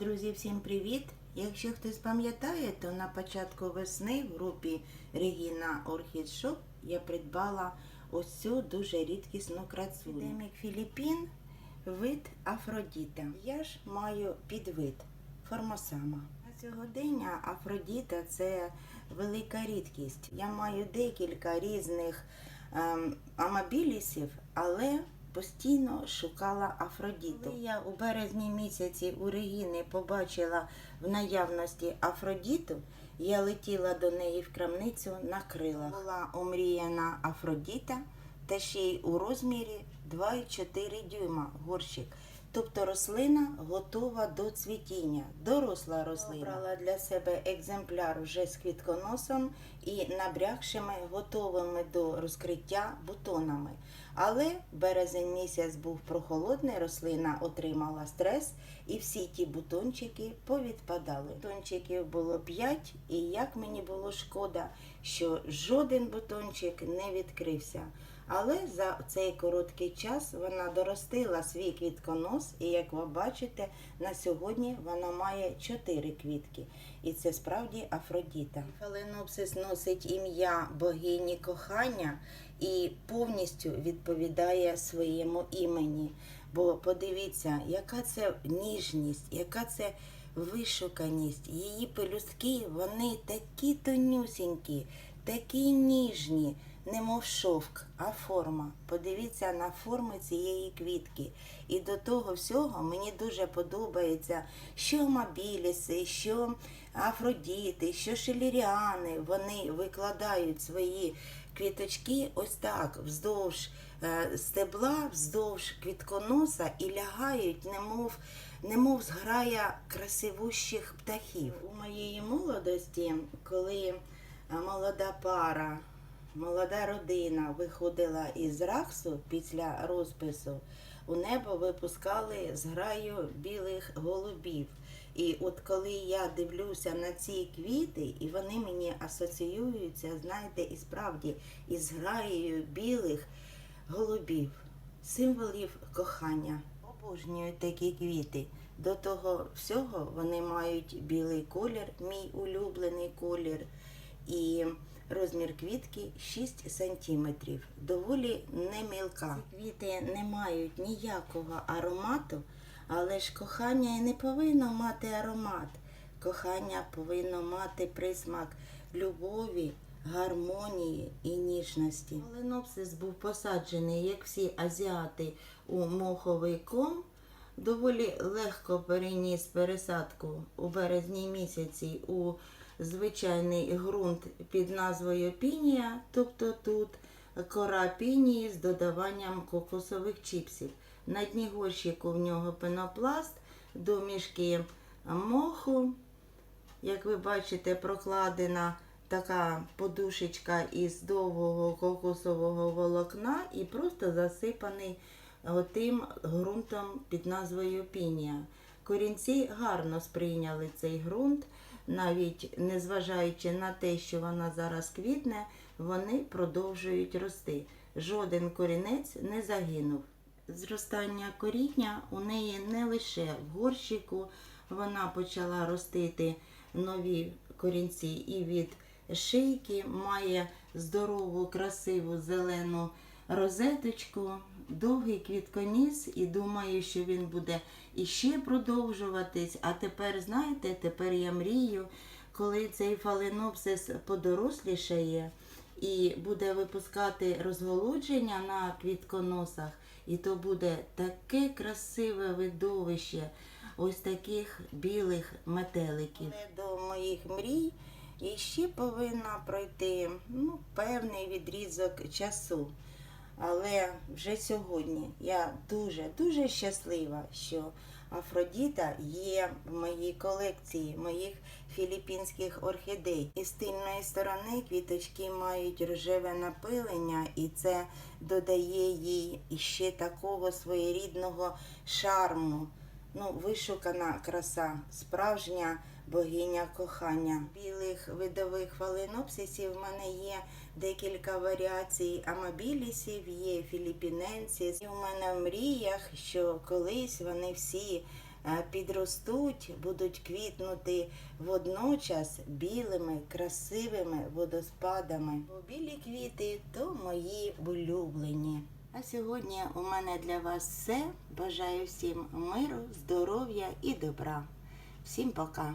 Друзі, всім привіт! Якщо хтось пам'ятає, то на початку весни в групі Регіна Orchid Shop я придбала ось цю дуже рідкісну красу. Епідемік Філіппін, вид Афродіта. Я ж маю підвид формосама. На сьогодення Афродіта це велика рідкість. Я маю декілька різних ем, амабілісів, але постійно шукала Афродіту. Я у березні місяці у Регіни побачила в наявності Афродіту, я летіла до неї в крамницю на крилах. Була омріяна Афродіта та ще й у розмірі 2,4 дюйма горщик. Тобто рослина готова до цвітіння, доросла рослина. Обрала для себе екземпляр вже з квітконосом і набрякшими, готовими до розкриття бутонами. Але березень місяць був прохолодний, рослина отримала стрес, і всі ті бутончики повідпадали. Бутончиків було 5, і як мені було шкода, що жоден бутончик не відкрився. Але за цей короткий час вона доростила свій квітконос, і як ви бачите, на сьогодні вона має 4 квітки. І це справді Афродіта. Фаленопсис носить ім'я богині кохання і повністю відповідає своєму імені. Бо подивіться, яка це ніжність, яка це вишуканість. Її пелюстки, вони такі тонюсінькі, такі ніжні немов шовк, а форма. Подивіться на форми цієї квітки. І до того всього мені дуже подобається, що мабіліси, що афродіти, що шеліріани, вони викладають свої квіточки ось так, вздовж е, стебла, вздовж квітконоса і лягають, немов, немов зграя красивущих птахів. У моєї молодості, коли е, молода пара молода родина виходила із рахсу після розпису, у небо випускали зграю білих голубів. І от коли я дивлюся на ці квіти, і вони мені асоціюються, знаєте, і справді із граєю білих голубів, символів кохання. Обожнюю такі квіти. До того всього вони мають білий колір, мій улюблений колір. І Розмір квітки 6 см, доволі немілка. Ці квіти не мають ніякого аромату, але ж кохання і не повинно мати аромат. Кохання повинно мати присмак любові, гармонії і ніжності. Ленопсис був посаджений, як всі азіати, у моховий ком. Доволі легко переніс пересадку у березні місяці у звичайний ґрунт під назвою пінія, тобто тут кора пінії з додаванням кокосових чіпсів. На дні горщику в нього пенопласт, домішки моху. Як ви бачите, прокладена така подушечка із довгого кокосового волокна і просто засипаний тим ґрунтом під назвою пінія. Корінці гарно сприйняли цей ґрунт навіть незважаючи на те, що вона зараз квітне, вони продовжують рости. Жоден корінець не загинув. Зростання коріння у неї не лише в горщику, вона почала ростити нові корінці і від шийки, має здорову, красиву зелену розеточку, довгий квітконіс і думаю, що він буде іще продовжуватись. А тепер, знаєте, тепер я мрію, коли цей фаленопсис подорослішає і буде випускати розголудження на квітконосах, і то буде таке красиве видовище ось таких білих метеликів. До моїх мрій і ще повинна пройти ну, певний відрізок часу. Але вже сьогодні я дуже-дуже щаслива, що Афродіта є в моїй колекції моїх філіппінських орхідей. І з тильної сторони квіточки мають рожеве напилення, і це додає їй ще такого своєрідного шарму. Ну, вишукана краса, справжня богиня кохання. Білих видових фаленопсисів в мене є декілька варіацій амабілісів, є філіпіненсіс. І у мене в мріях, що колись вони всі е, підростуть, будуть квітнути водночас білими, красивими водоспадами. Білі квіти то мої улюблені. А сьогодні у мене для вас все. Бажаю всім миру, здоров'я і добра. Всім пока!